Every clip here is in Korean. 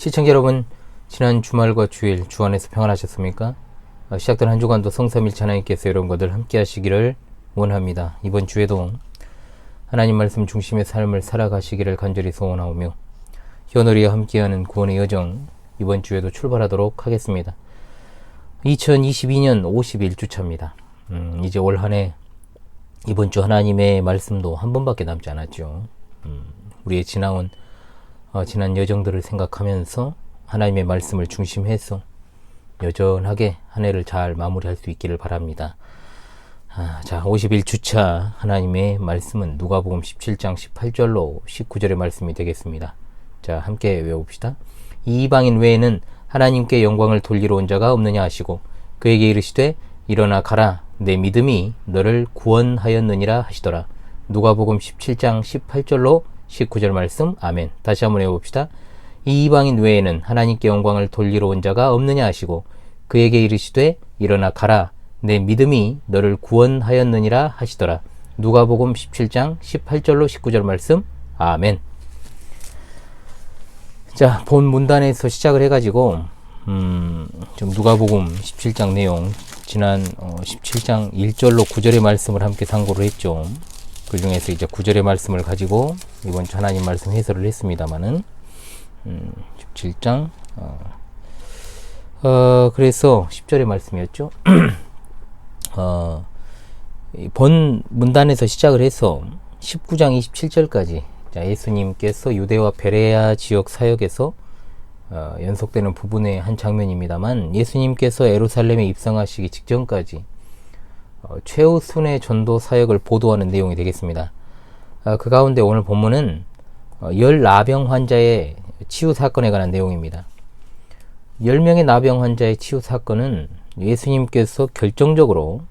시청자 여러분, 지난 주말과 주일 주 안에서 평안하셨습니까? 어, 시작된 한 주간도 성삼일체 하나님께서 여러분들 함께 하시기를 원합니다. 이번 주에도 하나님 말씀 중심의 삶을 살아가시기를 간절히 소원하오며 현월이와 함께하는 구원의 여정 이번 주에도 출발하도록 하겠습니다. 2022년 51주차입니다. 음, 이제 올 한 해 이번 주 하나님의 말씀도 한 번밖에 남지 않았죠. 음, 우리의 지나온 어, 지난 여정들을 생각하면서 하나님의 말씀을 중심해서 여전하게 한 해를 잘 마무리할 수 있기를 바랍니다. 아, 자, 51주차 하나님의 말씀은 누가복음 17장 18절로 19절의 말씀이 되겠습니다. 자, 함께 외워봅시다. 이 이방인 외에는 하나님께 영광을 돌리러 온 자가 없느냐 하시고 그에게 이르시되 일어나 가라 내 믿음이 너를 구원하였느니라 하시더라. 누가복음 17장 18절로 19절 말씀 아멘. 다시 한번 해봅시다. 이 이방인 외에는 하나님께 영광을 돌리러 온 자가 없느냐 하시고 그에게 이르시되 일어나 가라 내 믿음이 너를 구원하였느니라 하시더라. 누가복음 17장 18절로 19절 말씀 아멘. 자, 본 문단에서 시작을 해가지고 음, 좀 누가복음 17장 내용 지난 어, 17장 1절로 9절의 말씀을 함께 상고를 했죠. 그 중에서 이제 9절의 말씀을 가지고 이번 주 하나님 말씀 해설을 했습니다만은 음, 17장 어, 어, 그래서 10절의 말씀이었죠. 어, 본 문단에서 시작을 해서 19장 27절까지 자, 예수님께서 유대와 베레아 지역 사역에서 어, 연속되는 부분의 한 장면입니다만 예수님께서 에루살렘에 입성하시기 직전까지 어, 최우순의 전도 사역을 보도하는 내용이 되겠습니다. 어, 그 가운데 오늘 본문은 어, 열 나병 환자의 치유 사건에 관한 내용입니다. 10명의 나병 환자의 치유 사건은 예수님께서 결정적으로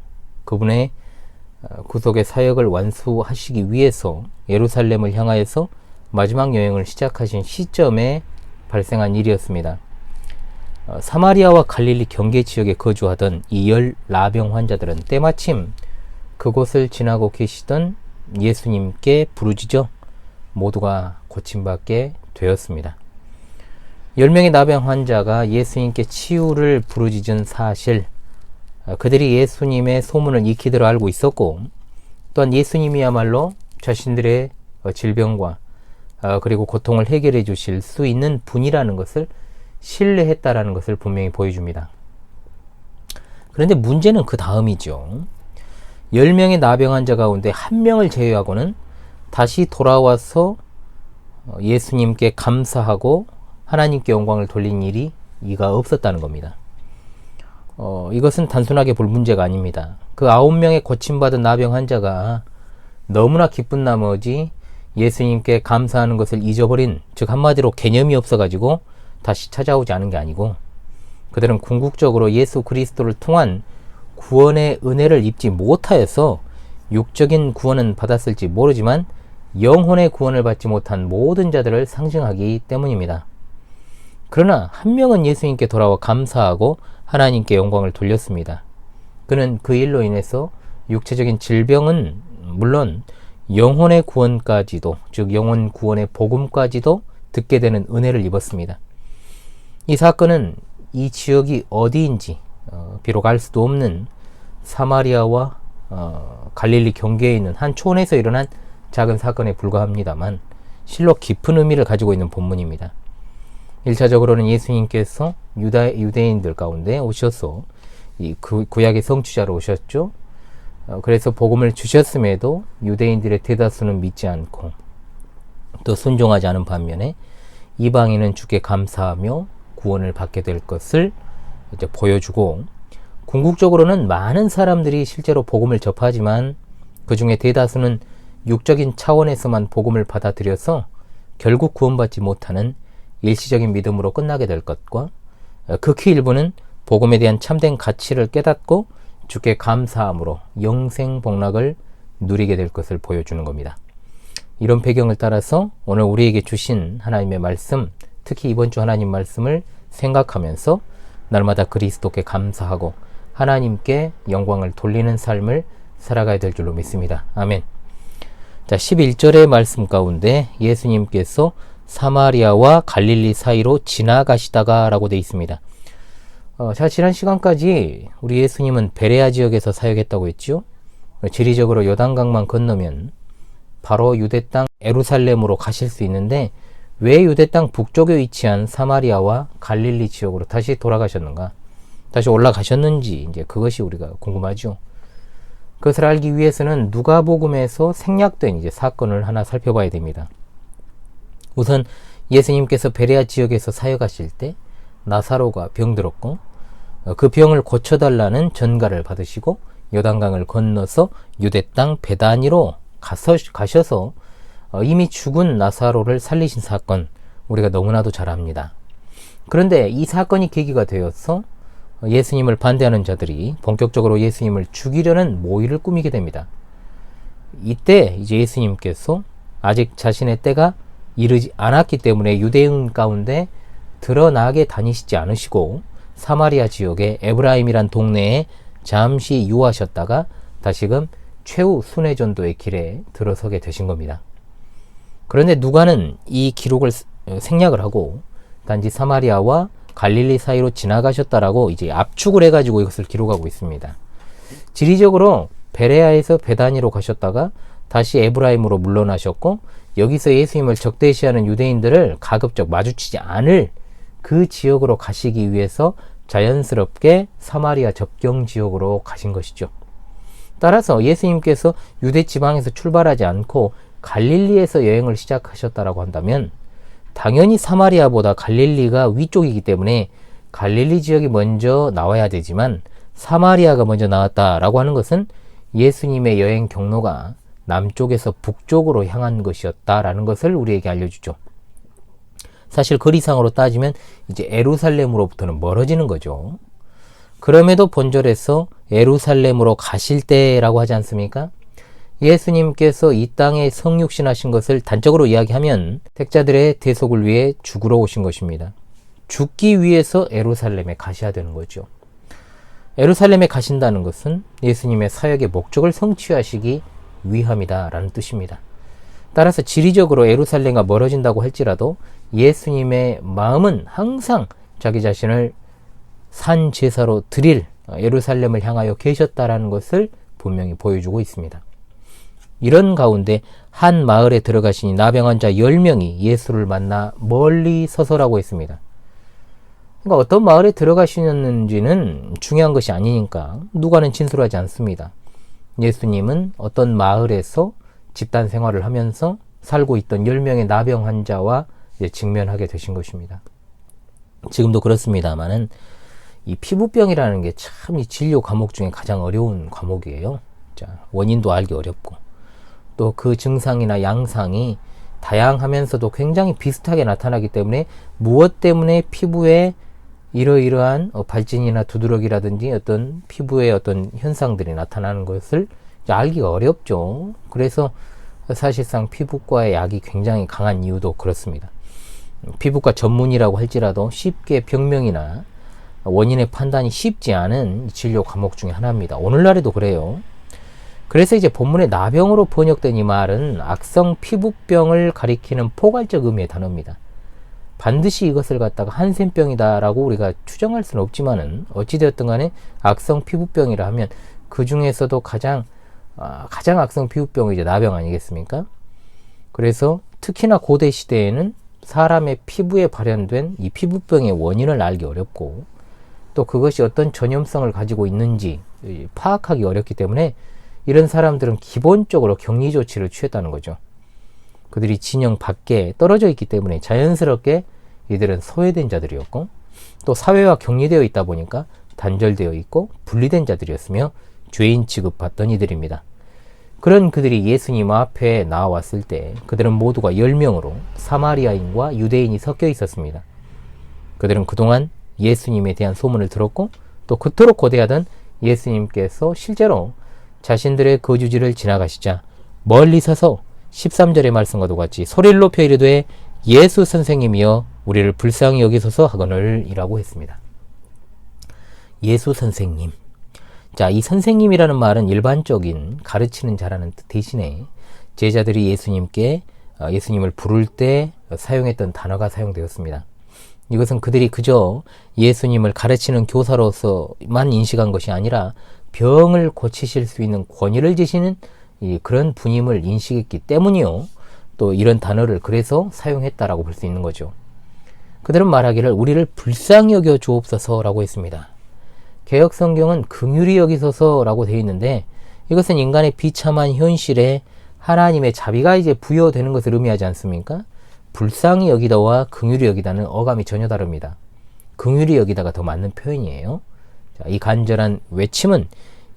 그분의 어, 구속의 사역을 완수하시기 위해서 예루살렘을 향하여서 마지막 여행을 시작하신 시점에 발생한 일이었습니다. 어, 사마리아와 갈릴리 경계 지역에 거주하던 이열 나병 환자들은 때마침 그곳을 지나고 계시던 예수님께 부르짖어 모두가 고침받게 되었습니다. 10명의 나병 환자가 예수님께 치유를 부르짖은 사실, 어, 그들이 예수님의 소문을 익히도록 알고 있었고, 또한 예수님이야말로 자신들의 어, 질병과 어, 그리고 고통을 해결해 주실 수 있는 분이라는 것을 신뢰했다라는 것을 분명히 보여줍니다. 그런데 문제는 그 다음이죠. 10명의 나병 환자 가운데 한 명을 제외하고는 다시 돌아와서 예수님께 감사하고 하나님께 영광을 돌린 일이 이가 없었다는 겁니다. 어, 이것은 단순하게 볼 문제가 아닙니다. 그 아홉 명의 고침받은 나병 환자가 너무나 기쁜 나머지 예수님께 감사하는 것을 잊어버린, 즉 한마디로 개념이 없어가지고 다시 찾아오지 않은 게 아니고 그들은 궁극적으로 예수 그리스도를 통한 구원의 은혜를 입지 못하여서 육적인 구원은 받았을지 모르지만 영혼의 구원을 받지 못한 모든 자들을 상징하기 때문입니다. 그러나 한 명은 예수님께 돌아와 감사하고 하나님께 영광을 돌렸습니다. 그는 그 일로 인해서 육체적인 질병은 물론 영혼의 구원까지도, 즉 영혼 구원의 복음까지도 듣게 되는 은혜를 입었습니다. 이 사건은 이 지역이 어디인지 어, 비록 알 수도 없는 사마리아와 어, 갈릴리 경계에 있는 한 촌에서 일어난 작은 사건에 불과합니다만 실로 깊은 의미를 가지고 있는 본문입니다. 1차적으로는 예수님께서 유다, 유대인들 가운데 오셔서 이 구, 구약의 성취자로 오셨죠. 어, 그래서 복음을 주셨음에도 유대인들의 대다수는 믿지 않고 또 순종하지 않은 반면에 이방인은 주께 감사하며 구원을 받게 될 것을 이제 보여주고 궁극적으로는 많은 사람들이 실제로 복음을 접하지만 그 중에 대다수는 육적인 차원에서만 복음을 받아들여서 결국 구원받지 못하는 일시적인 믿음으로 끝나게 될 것과 어, 극히 일부는 복음에 대한 참된 가치를 깨닫고 주께 감사함으로 영생 복락을 누리게 될 것을 보여주는 겁니다. 이런 배경을 따라서 오늘 우리에게 주신 하나님의 말씀, 특히 이번 주 하나님 말씀을 생각하면서 날마다 그리스도께 감사하고 하나님께 영광을 돌리는 삶을 살아가야 될 줄로 믿습니다. 아멘. 자, 11절의 말씀 가운데 예수님께서 사마리아와 갈릴리 사이로 지나가시다가 라고 되어 있습니다. 어, 자, 지난 시간까지 우리 예수님은 베레아 지역에서 사역했다고 했죠. 지리적으로 요단강만 건너면 바로 유대 땅 에루살렘으로 가실 수 있는데 왜 유대 땅 북쪽에 위치한 사마리아와 갈릴리 지역으로 다시 돌아가셨는가? 다시 올라가셨는지 이제 그것이 우리가 궁금하죠. 그것을 알기 위해서는 누가복음에서 생략된 이제 사건을 하나 살펴봐야 됩니다. 우선 예수님께서 베레아 지역에서 사역하실 때 나사로가 병들었고 어, 그 병을 고쳐달라는 전가를 받으시고 요단강을 건너서 유대 땅 베다니로 가서, 가셔서 어, 이미 죽은 나사로를 살리신 사건 우리가 너무나도 잘 압니다. 그런데 이 사건이 계기가 되어서 예수님을 반대하는 자들이 본격적으로 예수님을 죽이려는 모의를 꾸미게 됩니다. 이때 이제 예수님께서 아직 자신의 때가 이르지 않았기 때문에 유대인 가운데 드러나게 다니시지 않으시고 사마리아 지역의 에브라임이란 동네에 잠시 유하셨다가 다시금 최후 순회전도의 길에 들어서게 되신 겁니다. 그런데 누가는 이 기록을 생략을 하고 단지 사마리아와 갈릴리 사이로 지나가셨다라고 이제 압축을 해가지고 이것을 기록하고 있습니다. 지리적으로 베레아에서 베다니로 가셨다가 다시 에브라임으로 물러나셨고 여기서 예수님을 적대시하는 유대인들을 가급적 마주치지 않을 그 지역으로 가시기 위해서 자연스럽게 사마리아 접경 지역으로 가신 것이죠. 따라서 예수님께서 유대 지방에서 출발하지 않고 갈릴리에서 여행을 시작하셨다라고 한다면 당연히 사마리아보다 갈릴리가 위쪽이기 때문에 갈릴리 지역이 먼저 나와야 되지만 사마리아가 먼저 나왔다라고 하는 것은 예수님의 여행 경로가 남쪽에서 북쪽으로 향한 것이었다라는 것을 우리에게 알려주죠. 사실 거리상으로 따지면 이제 에루살렘으로부터는 멀어지는 거죠. 그럼에도 본절에서 에루살렘으로 가실 때라고 하지 않습니까? 예수님께서 이 땅에 성육신하신 것을 단적으로 이야기하면 택자들의 대속을 위해 죽으러 오신 것입니다. 죽기 위해서 에루살렘에 가셔야 되는 거죠. 에루살렘에 가신다는 것은 예수님의 사역의 목적을 성취하시기 위함이다라는 뜻입니다. 따라서 지리적으로 에루살렘과 멀어진다고 할지라도 예수님의 마음은 항상 자기 자신을 산 제사로 드릴 예루살렘을 향하여 계셨다라는 것을 분명히 보여주고 있습니다. 이런 가운데 한 마을에 들어가시니 나병 환자 10명이 예수를 만나 멀리 서서라고 했습니다. 그러니까 어떤 마을에 들어가시는지는 중요한 것이 아니니까 누가는 진술하지 않습니다. 예수님은 어떤 마을에서 집단 생활을 하면서 살고 있던 10명의 나병 환자와 직면하게 되신 것입니다. 지금도 그렇습니다만은 이 피부병이라는 게 참 이 진료 과목 중에 가장 어려운 과목이에요. 자, 원인도 알기 어렵고 또 그 증상이나 양상이 다양하면서도 굉장히 비슷하게 나타나기 때문에 무엇 때문에 피부에 이러이러한 어, 발진이나 두드러기라든지 어떤 피부의 어떤 현상들이 나타나는 것을 알기가 어렵죠. 그래서 사실상 피부과의 약이 굉장히 강한 이유도 그렇습니다. 피부과 전문이라고 할지라도 쉽게 병명이나 원인의 판단이 쉽지 않은 진료 과목 중에 하나입니다. 오늘날에도 그래요. 그래서 이제 본문의 나병으로 번역된 이 말은 악성 피부병을 가리키는 포괄적 의미의 단어입니다. 반드시 이것을 갖다가 한센병이다라고 우리가 추정할 수는 없지만은 어찌되었든 간에 악성 피부병이라 하면 그 중에서도 가장 아, 가장 악성 피부병이 이제 나병 아니겠습니까? 그래서 특히나 고대 시대에는 사람의 피부에 발현된 이 피부병의 원인을 알기 어렵고 또 그것이 어떤 전염성을 가지고 있는지 파악하기 어렵기 때문에 이런 사람들은 기본적으로 격리 조치를 취했다는 거죠. 그들이 진영 밖에 떨어져 있기 때문에 자연스럽게 이들은 소외된 자들이었고 또 사회와 격리되어 있다 보니까 단절되어 있고 분리된 자들이었으며 죄인 취급받던 이들입니다. 그런 그들이 예수님 앞에 나왔을 때 그들은 모두가 10명으로 사마리아인과 유대인이 섞여 있었습니다. 그들은 그동안 예수님에 대한 소문을 들었고 또 그토록 거대하던 예수님께서 실제로 자신들의 거주지를 지나가시자 멀리 서서 13절의 말씀과도 같이 소리를 높여 이르되 예수 선생님이여 우리를 불쌍히 여기소서 하거늘 이라고 했습니다. 예수 선생님. 자, 이 선생님이라는 말은 일반적인 가르치는 자라는 뜻 대신에 제자들이 예수님께 어, 예수님을 부를 때 사용했던 단어가 사용되었습니다. 이것은 그들이 그저 예수님을 가르치는 교사로서만 인식한 것이 아니라 병을 고치실 수 있는 권위를 지시는 이 그런 분임을 인식했기 때문이요. 또 이런 단어를 그래서 사용했다라고 볼 수 있는 거죠. 그들은 말하기를 우리를 불쌍히 여겨 주옵소서라고 했습니다. 개혁 성경은 긍휼히 여기소서라고 되어 있는데 이것은 인간의 비참한 현실에 하나님의 자비가 이제 부여되는 것을 의미하지 않습니까? 불쌍히 여기다와 긍휼히 여기다는 어감이 전혀 다릅니다. 긍휼히 여기다가 더 맞는 표현이에요. 자, 이 간절한 외침은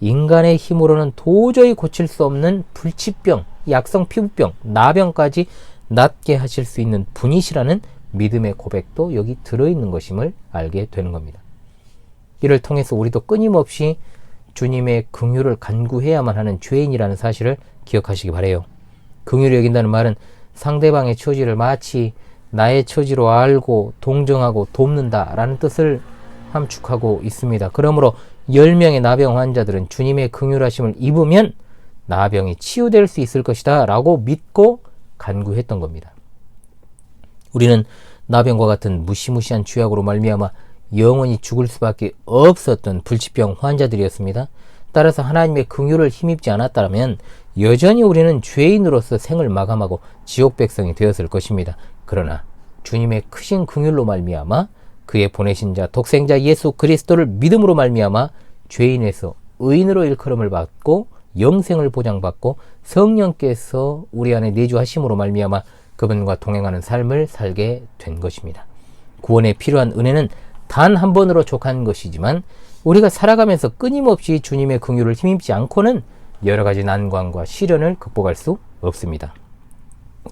인간의 힘으로는 도저히 고칠 수 없는 불치병, 약성 피부병, 나병까지 낫게 하실 수 있는 분이시라는 믿음의 고백도 여기 들어있는 것임을 알게 되는 겁니다. 이를 통해서 우리도 끊임없이 주님의 긍휼을 간구해야만 하는 죄인이라는 사실을 기억하시기 바래요. 긍휼히 여긴다는 말은 상대방의 처지를 마치 나의 처지로 알고 동정하고 돕는다라는 뜻을 함축하고 있습니다. 그러므로 10명의 나병 환자들은 주님의 긍휼하심을 입으면 나병이 치유될 수 있을 것이다 라고 믿고 간구했던 겁니다. 우리는 나병과 같은 무시무시한 죄악으로 말미암아 영원히 죽을 수밖에 없었던 불치병 환자들이었습니다. 따라서 하나님의 긍휼을 힘입지 않았다면 여전히 우리는 죄인으로서 생을 마감하고 지옥 백성이 되었을 것입니다. 그러나 주님의 크신 긍휼로 말미암아 그의 보내신 자 독생자 예수 그리스도를 믿음으로 말미암아 죄인에서 의인으로 일컬음을 받고 영생을 보장받고 성령께서 우리 안에 내주하심으로 말미암아 그분과 동행하는 삶을 살게 된 것입니다. 구원에 필요한 은혜는 단 한 번으로 족한 것이지만 우리가 살아가면서 끊임없이 주님의 긍휼을 힘입지 않고는 여러 가지 난관과 시련을 극복할 수 없습니다.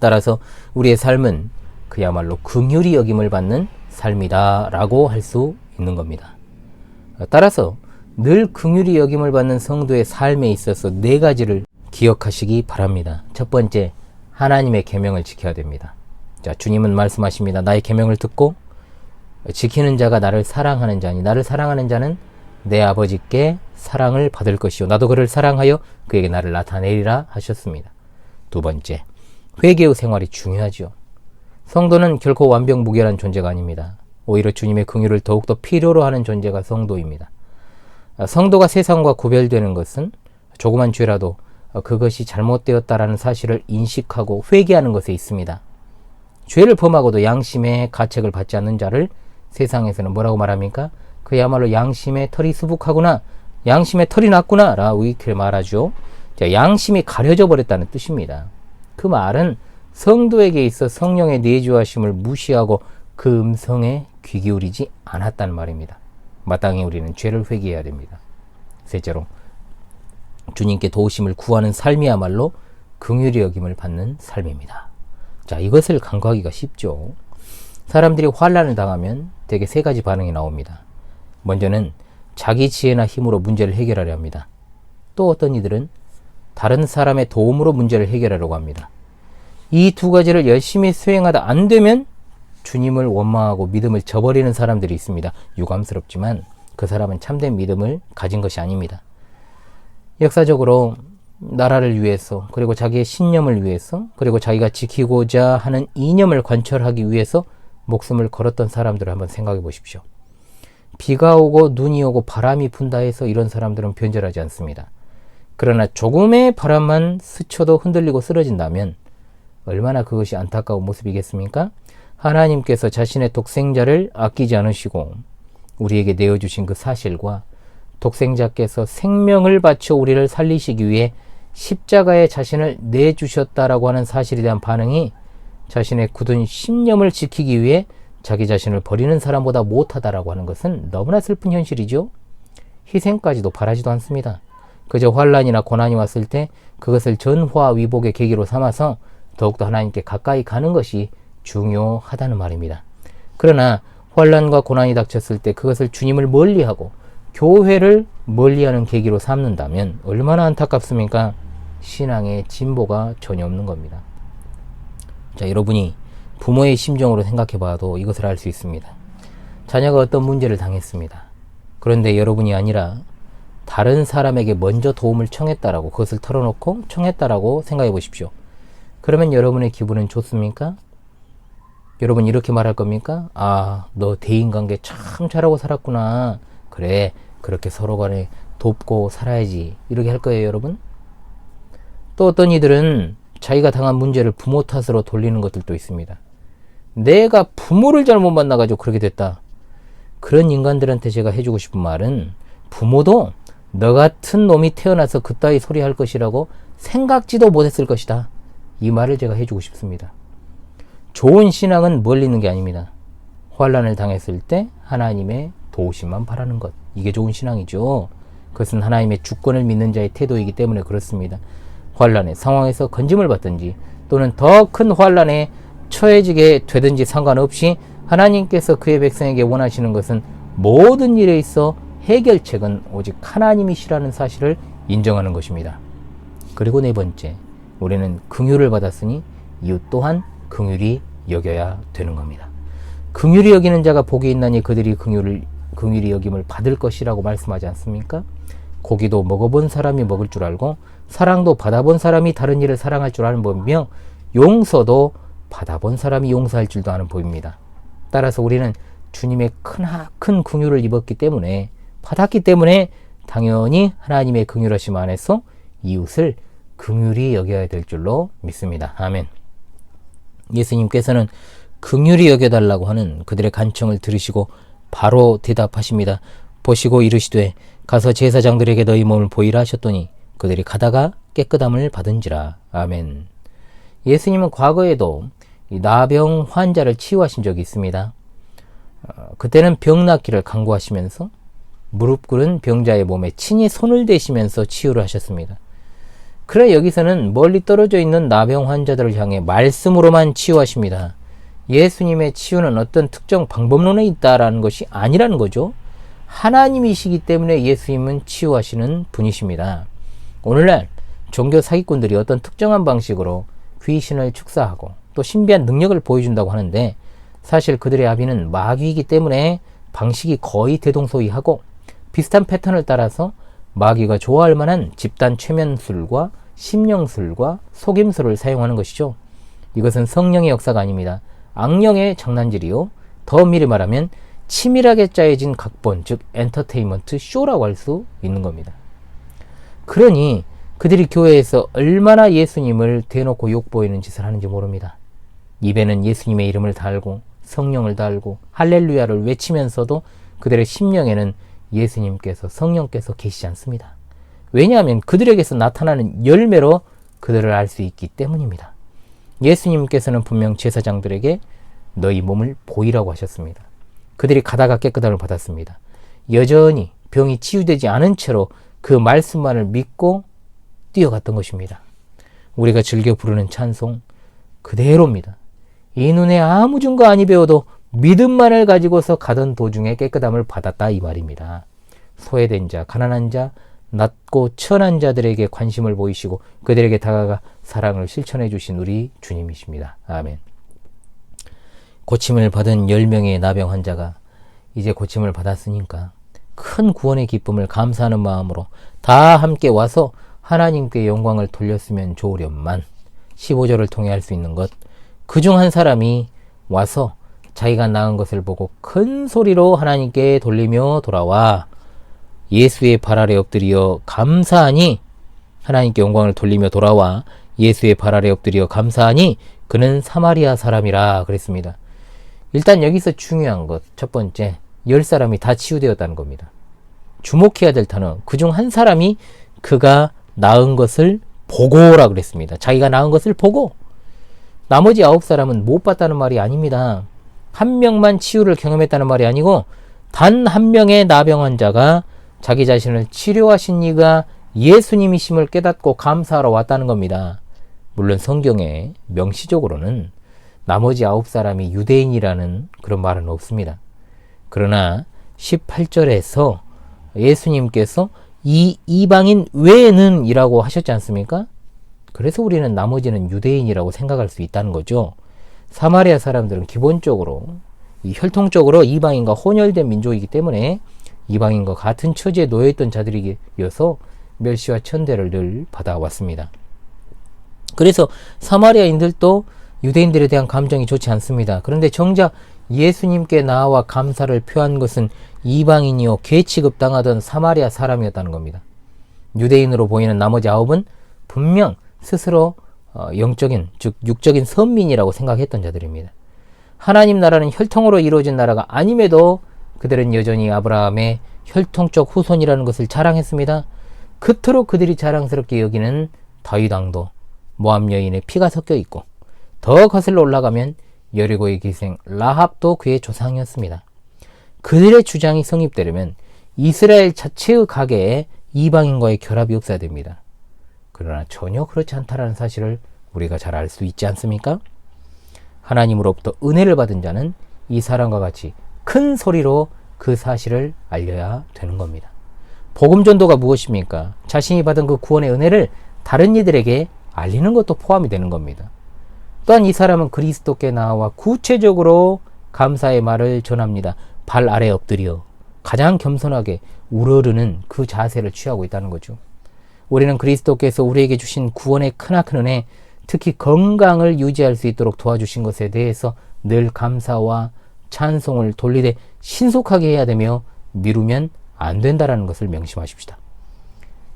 따라서 우리의 삶은 그야말로 긍휼히 여김을 받는 삶이다 라고 할 수 있는 겁니다. 따라서 늘 긍휼히 여김을 받는 성도의 삶에 있어서 네 가지를 기억하시기 바랍니다. 첫 번째, 하나님의 계명을 지켜야 됩니다. 자, 주님은 말씀하십니다. 나의 계명을 듣고 지키는 자가 나를 사랑하는 자니 나를 사랑하는 자는 내 아버지께 사랑을 받을 것이요 나도 그를 사랑하여 그에게 나를 나타내리라 하셨습니다. 두 번째, 회개의 생활이 중요하죠. 성도는 결코 완벽 무결한 존재가 아닙니다. 오히려 주님의 긍휼을 더욱더 필요로 하는 존재가 성도입니다. 성도가 세상과 구별되는 것은 조그만 죄라도 그것이 잘못되었다라는 사실을 인식하고 회개하는 것에 있습니다. 죄를 범하고도 양심의 가책을 받지 않는 자를 세상에서는 뭐라고 말합니까? 그야말로 양심의 털이 수북하구나, 양심의 털이 났구나, 라고 이렇게 말하죠. 자, 양심이 가려져 버렸다는 뜻입니다. 그 말은 성도에게 있어 성령의 내주하심을 무시하고 그 음성에 귀 기울이지 않았다는 말입니다. 마땅히 우리는 죄를 회개해야 됩니다. 셋째로 주님께 도우심을 구하는 삶이야말로 긍휼히 여김을 받는 삶입니다. 자, 이것을 간과하기가 쉽죠. 사람들이 환란을 당하면 대개 세 가지 반응이 나옵니다. 먼저는 자기 지혜나 힘으로 문제를 해결하려 합니다. 또 어떤 이들은 다른 사람의 도움으로 문제를 해결하려고 합니다. 이 두 가지를 열심히 수행하다 안 되면 주님을 원망하고 믿음을 저버리는 사람들이 있습니다. 유감스럽지만 그 사람은 참된 믿음을 가진 것이 아닙니다. 역사적으로 나라를 위해서 그리고 자기의 신념을 위해서 그리고 자기가 지키고자 하는 이념을 관철하기 위해서 목숨을 걸었던 사람들을 한번 생각해 보십시오. 비가 오고 눈이 오고 바람이 분다 해서 이런 사람들은 변절하지 않습니다. 그러나 조금의 바람만 스쳐도 흔들리고 쓰러진다면 얼마나 그것이 안타까운 모습이겠습니까? 하나님께서 자신의 독생자를 아끼지 않으시고 우리에게 내어주신 그 사실과 독생자께서 생명을 바쳐 우리를 살리시기 위해 십자가에 자신을 내주셨다라고 하는 사실에 대한 반응이 자신의 굳은 신념을 지키기 위해 자기 자신을 버리는 사람보다 못하다라고 하는 것은 너무나 슬픈 현실이죠. 희생까지도 바라지도 않습니다. 그저 환란이나 고난이 왔을 때 그것을 전화 위복의 계기로 삼아서 더욱더 하나님께 가까이 가는 것이 중요하다는 말입니다. 그러나 환란과 고난이 닥쳤을 때 그것을 주님을 멀리하고 교회를 멀리하는 계기로 삼는다면 얼마나 안타깝습니까? 신앙의 진보가 전혀 없는 겁니다. 자, 여러분이 부모의 심정으로 생각해 봐도 이것을 알 수 있습니다. 자녀가 어떤 문제를 당했습니다. 그런데 여러분이 아니라 다른 사람에게 먼저 도움을 청했다라고 그것을 털어놓고 청했다라고 생각해 보십시오. 그러면 여러분의 기분은 좋습니까? 여러분 이렇게 말할 겁니까? 아, 너 대인관계 참 잘하고 살았구나. 그래, 그렇게 서로 간에 돕고 살아야지. 이렇게 할 거예요, 여러분? 또 어떤 이들은 자기가 당한 문제를 부모 탓으로 돌리는 것들도 있습니다. 내가 부모를 잘못 만나가지고 그렇게 됐다. 그런 인간들한테 제가 해주고 싶은 말은 부모도 너 같은 놈이 태어나서 그따위 소리 할 것이라고 생각지도 못했을 것이다. 이 말을 제가 해주고 싶습니다. 좋은 신앙은 멀리 있는 게 아닙니다. 환란을 당했을 때 하나님의 도우심만 바라는 것. 이게 좋은 신앙이죠. 그것은 하나님의 주권을 믿는 자의 태도이기 때문에 그렇습니다. 환란의 상황에서 건짐을 받든지 또는 더 큰 환란에 처해지게 되든지 상관없이 하나님께서 그의 백성에게 원하시는 것은 모든 일에 있어 해결책은 오직 하나님이시라는 사실을 인정하는 것입니다. 그리고 네 번째, 우리는 긍휼을 받았으니 이웃 또한 긍휼히 여겨야 되는 겁니다. 긍휼히 여기는 자가 복이 있나니 그들이 긍휼을 긍휼히 여김을 받을 것이라고 말씀하지 않습니까? 고기도 먹어본 사람이 먹을 줄 알고 사랑도 받아본 사람이 다른 일을 사랑할 줄 아는 법이며 용서도 받아본 사람이 용서할 줄도 아는 법입니다. 따라서 우리는 주님의 큰, 큰 긍휼을 입었기 때문에 받았기 때문에 당연히 하나님의 긍휼하심 안에서 이웃을 긍휼히 여겨야 될 줄로 믿습니다. 아멘. 예수님께서는 긍휼히 여겨달라고 하는 그들의 간청을 들으시고 바로 대답하십니다. 보시고 이르시되 가서 제사장들에게 너희 몸을 보이라 하셨더니 그들이 가다가 깨끗함을 받은지라. 아멘. 예수님은 과거에도 나병 환자를 치유하신 적이 있습니다. 어, 그때는 병 낫기를 강구하시면서 무릎 꿇은 병자의 몸에 친히 손을 대시면서 치유를 하셨습니다. 그래 여기서는 멀리 떨어져 있는 나병 환자들을 향해 말씀으로만 치유하십니다. 예수님의 치유는 어떤 특정 방법론에 있다라는 것이 아니라는 거죠. 하나님이시기 때문에 예수님은 치유하시는 분이십니다. 오늘날 종교 사기꾼들이 어떤 특정한 방식으로 귀신을 축사하고 또 신비한 능력을 보여준다고 하는데 사실 그들의 아비는 마귀이기 때문에 방식이 거의 대동소이하고 비슷한 패턴을 따라서 마귀가 좋아할 만한 집단 최면술과 심령술과 속임술을 사용하는 것이죠. 이것은 성령의 역사가 아닙니다. 악령의 장난질이요. 더 미리 말하면 치밀하게 짜여진 각본, 즉 엔터테인먼트 쇼라고 할 수 있는 겁니다. 그러니 그들이 교회에서 얼마나 예수님을 대놓고 욕보이는 짓을 하는지 모릅니다. 입에는 예수님의 이름을 달고 성령을 달고 할렐루야를 외치면서도 그들의 심령에는 예수님께서 성령께서 계시지 않습니다. 왜냐하면 그들에게서 나타나는 열매로 그들을 알 수 있기 때문입니다. 예수님께서는 분명 제사장들에게 너희 몸을 보이라고 하셨습니다. 그들이 가다가 깨끗함을 받았습니다. 여전히 병이 치유되지 않은 채로 그 말씀만을 믿고 뛰어갔던 것입니다. 우리가 즐겨 부르는 찬송 그대로입니다. 이 눈에 아무 증거 아니 배워도 믿음만을 가지고서 가던 도중에 깨끗함을 받았다 이 말입니다. 소외된 자, 가난한 자, 낮고 천한 자들에게 관심을 보이시고 그들에게 다가가 사랑을 실천해 주신 우리 주님이십니다. 아멘. 고침을 받은 10명의 나병 환자가 이제 고침을 받았으니까 큰 구원의 기쁨을 감사하는 마음으로 다 함께 와서 하나님께 영광을 돌렸으면 좋으련만 15절을 통해 할 수 있는 것 그 중 한 사람이 와서 자기가 낳은 것을 보고 큰 소리로 하나님께 돌리며 돌아와 예수의 발 아래 엎드려 감사하니 하나님께 영광을 돌리며 돌아와 예수의 발 아래 엎드려 감사하니 그는 사마리아 사람이라 그랬습니다. 일단 여기서 중요한 것 첫 번째 열 사람이 다 치유되었다는 겁니다. 주목해야 될 단어 그 중 한 사람이 그가 낳은 것을 보고라 그랬습니다. 자기가 낳은 것을 보고 나머지 아홉 사람은 못 봤다는 말이 아닙니다. 한 명만 치유를 경험했다는 말이 아니고 단 한 명의 나병 환자가 자기 자신을 치료하신 이가 예수님이심을 깨닫고 감사하러 왔다는 겁니다. 물론 성경에 명시적으로는 나머지 아홉 사람이 유대인이라는 그런 말은 없습니다. 그러나 18절에서 예수님께서 이 이방인 외에는 이라고 하셨지 않습니까? 그래서 우리는 나머지는 유대인이라고 생각할 수 있다는 거죠. 사마리아 사람들은 기본적으로 이 혈통적으로 이방인과 혼혈된 민족이기 때문에 이방인과 같은 처지에 놓여있던 자들이어서 멸시와 천대를 늘 받아왔습니다. 그래서 사마리아인들도 유대인들에 대한 감정이 좋지 않습니다. 그런데 정작 예수님께 나와 감사를 표한 것은 이방인이요 개 취급당하던 사마리아 사람이었다는 겁니다. 유대인으로 보이는 나머지 아홉은 분명 스스로 어, 영적인 즉 육적인 선민이라고 생각했던 자들입니다. 하나님 나라는 혈통으로 이루어진 나라가 아님에도 그들은 여전히 아브라함의 혈통적 후손이라는 것을 자랑했습니다. 그토록 그들이 자랑스럽게 여기는 다윗 왕도 모함 여인의 피가 섞여 있고 더 거슬러 올라가면 여리고의 기생 라합도 그의 조상이었습니다. 그들의 주장이 성립되려면 이스라엘 자체의 가계에 이방인과의 결합이 없어야 됩니다. 그러나 전혀 그렇지 않다라는 사실을 우리가 잘 알 수 있지 않습니까? 하나님으로부터 은혜를 받은 자는 이 사람과 같이 큰 소리로 그 사실을 알려야 되는 겁니다. 복음 전도가 무엇입니까? 자신이 받은 그 구원의 은혜를 다른 이들에게 알리는 것도 포함이 되는 겁니다. 또한 이 사람은 그리스도께 나와 구체적으로 감사의 말을 전합니다. 발 아래 엎드려 가장 겸손하게 우러르는 그 자세를 취하고 있다는 거죠. 우리는 그리스도께서 우리에게 주신 구원의 크나큰 은혜, 특히 건강을 유지할 수 있도록 도와주신 것에 대해서 늘 감사와 찬송을 돌리되 신속하게 해야 되며 미루면 안 된다라는 것을 명심하십시다.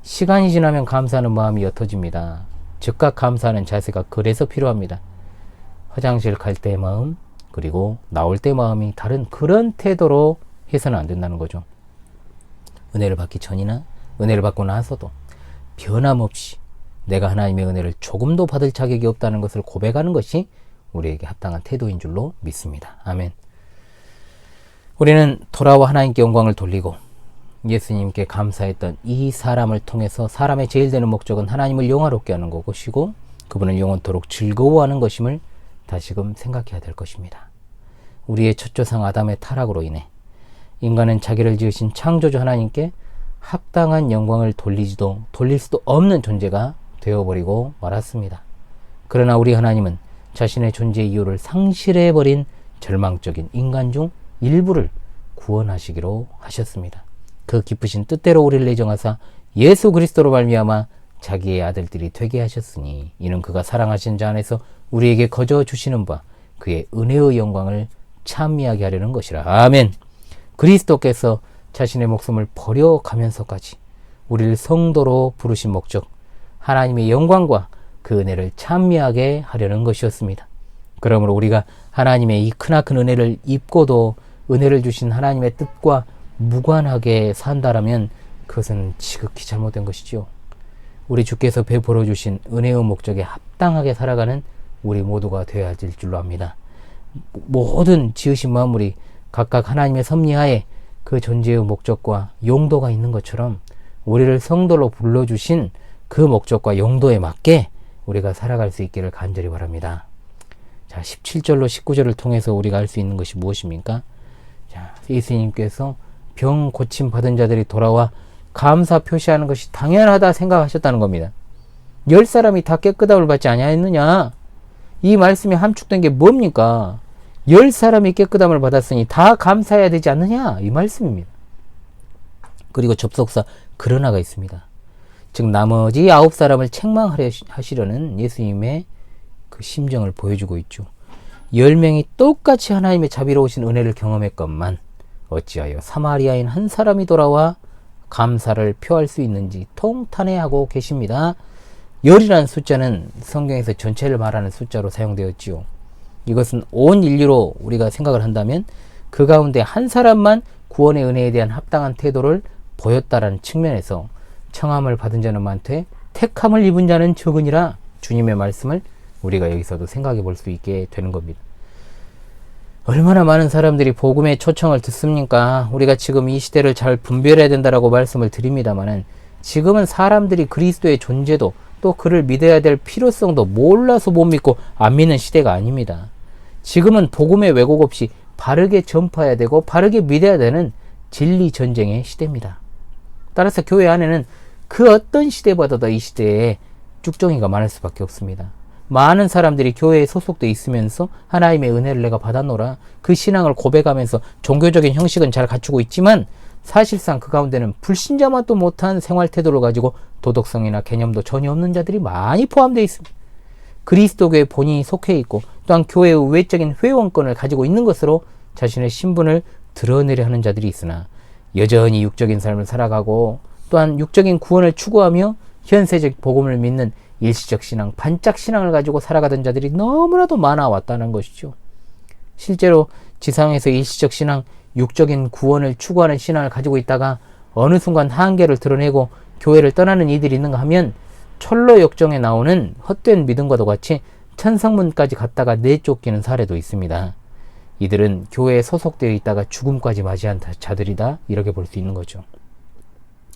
시간이 지나면 감사하는 마음이 옅어집니다. 즉각 감사하는 자세가 그래서 필요합니다. 화장실 갈 때 마음, 그리고 나올 때 마음이 다른 그런 태도로 해서는 안 된다는 거죠. 은혜를 받기 전이나 은혜를 받고 나서도 변함없이 내가 하나님의 은혜를 조금도 받을 자격이 없다는 것을 고백하는 것이 우리에게 합당한 태도인 줄로 믿습니다. 아멘. 우리는 돌아와 하나님께 영광을 돌리고 예수님께 감사했던 이 사람을 통해서 사람의 제일 되는 목적은 하나님을 영화롭게 하는 것이고 그분을 영원토록 즐거워하는 것임을 다시금 생각해야 될 것입니다. 우리의 첫 조상 아담의 타락으로 인해 인간은 자기를 지으신 창조주 하나님께 합당한 영광을 돌리지도 돌릴 수도 없는 존재가 되어버리고 말았습니다. 그러나 우리 하나님은 자신의 존재 이유를 상실해버린 절망적인 인간 중 일부를 구원하시기로 하셨습니다. 그 기쁘신 뜻대로 우리를 내정하사 예수 그리스도로 말미암아 자기의 아들들이 되게 하셨으니 이는 그가 사랑하신 자 안에서 우리에게 거저 주시는 바 그의 은혜의 영광을 찬미하게 하려는 것이라. 아멘. 그리스도께서 자신의 목숨을 버려가면서까지 우리를 성도로 부르신 목적, 하나님의 영광과 그 은혜를 찬미하게 하려는 것이었습니다. 그러므로 우리가 하나님의 이 크나큰 은혜를 입고도 은혜를 주신 하나님의 뜻과 무관하게 산다라면 그것은 지극히 잘못된 것이죠. 우리 주께서 베풀어 주신 은혜의 목적에 합당하게 살아가는 우리 모두가 되어야 될 줄로 압니다. 모든 지으신 만물이 각각 하나님의 섭리하에 그 존재의 목적과 용도가 있는 것처럼 우리를 성도로 불러주신 그 목적과 용도에 맞게 우리가 살아갈 수 있기를 간절히 바랍니다. 자, 17절로 19절을 통해서 우리가 알 수 있는 것이 무엇입니까? 자, 예수님께서 병 고침 받은 자들이 돌아와 감사 표시하는 것이 당연하다 생각하셨다는 겁니다. 열 사람이 다 깨끗함을 받지 아니하였느냐? 이 말씀이 함축된 게 뭡니까? 열 사람이 깨끗함을 받았으니 다 감사해야 되지 않느냐? 이 말씀입니다. 그리고 접속사 그러나가 있습니다. 즉 나머지 아홉 사람을 책망하시려는 예수님의 그 심정을 보여주고 있죠. 열 명이 똑같이 하나님의 자비로우신 은혜를 경험했건만 어찌하여 사마리아인 한 사람이 돌아와 감사를 표할 수 있는지 통탄해하고 계십니다. 열이라는 숫자는 성경에서 전체를 말하는 숫자로 사용되었지요. 이것은 온 인류로 우리가 생각을 한다면 그 가운데 한 사람만 구원의 은혜에 대한 합당한 태도를 보였다라는 측면에서 청함을 받은 자는 많되 택함을 입은 자는 적으니라 주님의 말씀을 우리가 여기서도 생각해 볼 수 있게 되는 겁니다. 얼마나 많은 사람들이 복음의 초청을 듣습니까? 우리가 지금 이 시대를 잘 분별해야 된다라고 말씀을 드립니다만은 지금은 사람들이 그리스도의 존재도 또 그를 믿어야 될 필요성도 몰라서 못 믿고 안 믿는 시대가 아닙니다. 지금은 복음의 왜곡 없이 바르게 전파해야 되고 바르게 믿어야 되는 진리 전쟁의 시대입니다. 따라서 교회 안에는 그 어떤 시대보다도 이 시대에 쭉정이가 많을 수밖에 없습니다. 많은 사람들이 교회에 소속돼 있으면서 하나님의 은혜를 내가 받았노라 그 신앙을 고백하면서 종교적인 형식은 잘 갖추고 있지만 사실상 그 가운데는 불신자만도 못한 생활 태도를 가지고 도덕성이나 개념도 전혀 없는 자들이 많이 포함되어 있습니다. 그리스도교에 본인이 속해 있고 또한 교회의 외적인 회원권을 가지고 있는 것으로 자신의 신분을 드러내려 하는 자들이 있으나 여전히 육적인 삶을 살아가고 또한 육적인 구원을 추구하며 현세적 복음을 믿는 일시적 신앙, 반짝 신앙을 가지고 살아가던 자들이 너무나도 많아 왔다는 것이죠. 실제로 지상에서 일시적 신앙, 육적인 구원을 추구하는 신앙을 가지고 있다가 어느 순간 한계를 드러내고 교회를 떠나는 이들이 있는가 하면 철로 역정에 나오는 헛된 믿음과도 같이 천상문까지 갔다가 내쫓기는 사례도 있습니다. 이들은 교회에 소속되어 있다가 죽음까지 맞이한 자들이다 이렇게 볼 수 있는 거죠.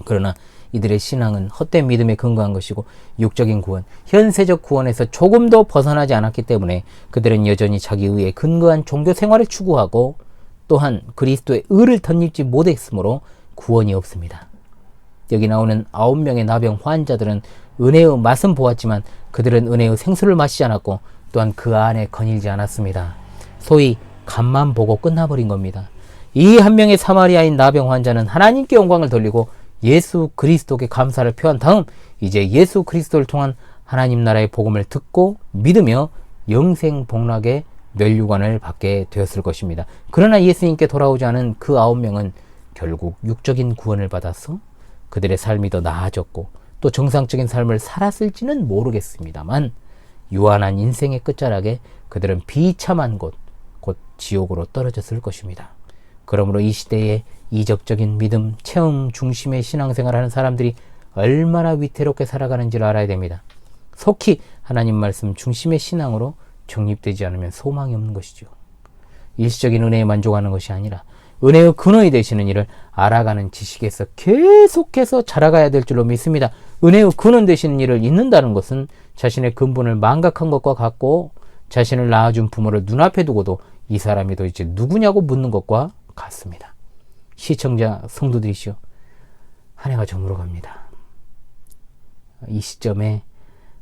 그러나 이들의 신앙은 헛된 믿음에 근거한 것이고 육적인 구원, 현세적 구원에서 조금도 벗어나지 않았기 때문에 그들은 여전히 자기 의에 근거한 종교 생활을 추구하고 또한 그리스도의 의를 덧입지 못했으므로 구원이 없습니다. 여기 나오는 아홉 명의 나병 환자들은 은혜의 맛은 보았지만 그들은 은혜의 생수를 마시지 않았고 또한 그 안에 거닐지 않았습니다. 소위 간만 보고 끝나버린 겁니다. 이 한 명의 사마리아인 나병 환자는 하나님께 영광을 돌리고 예수 그리스도께 감사를 표한 다음 이제 예수 그리스도를 통한 하나님 나라의 복음을 듣고 믿으며 영생 복락의 멸류관을 받게 되었을 것입니다. 그러나 예수님께 돌아오지 않은 그 아홉 명은 결국 육적인 구원을 받아서 그들의 삶이 더 나아졌고 또 정상적인 삶을 살았을지는 모르겠습니다만 유한한 인생의 끝자락에 그들은 비참한 곳, 곧 지옥으로 떨어졌을 것입니다. 그러므로 이 시대에 이적적인 믿음, 체험 중심의 신앙생활 하는 사람들이 얼마나 위태롭게 살아가는지를 알아야 됩니다. 속히 하나님 말씀 중심의 신앙으로 정립되지 않으면 소망이 없는 것이죠. 일시적인 은혜에 만족하는 것이 아니라 은혜의 근원이 되시는 일을 알아가는 지식에서 계속해서 자라가야 될 줄로 믿습니다. 은혜의 근원 되시는 일을 잊는다는 것은 자신의 근본을 망각한 것과 같고 자신을 낳아준 부모를 눈앞에 두고도 이 사람이 도대체 누구냐고 묻는 것과 같습니다. 시청자 성도들이시오. 한 해가 저물어 갑니다. 이 시점에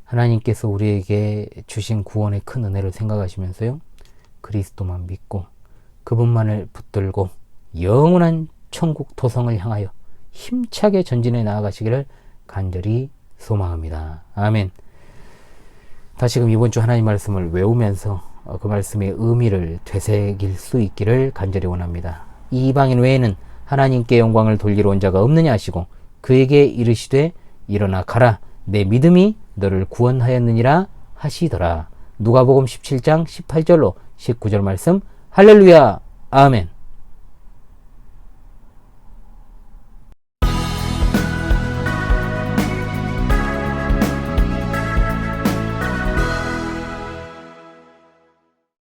하나님께서 우리에게 주신 구원의 큰 은혜를 생각하시면서요. 그리스도만 믿고 그분만을 붙들고 영원한 천국 도성을 향하여 힘차게 전진해 나아가시기를 간절히 소망합니다. 아멘. 다시금 이번 주 하나님 말씀을 외우면서 어, 그 말씀의 의미를 되새길 수 있기를 간절히 원합니다. 이 이방인 외에는 하나님께 영광을 돌리러 온 자가 없느냐 하시고 그에게 이르시되 일어나 가라 내 믿음이 너를 구원하였느니라 하시더라. 누가복음 17장 18절로 19절 말씀 할렐루야 아멘.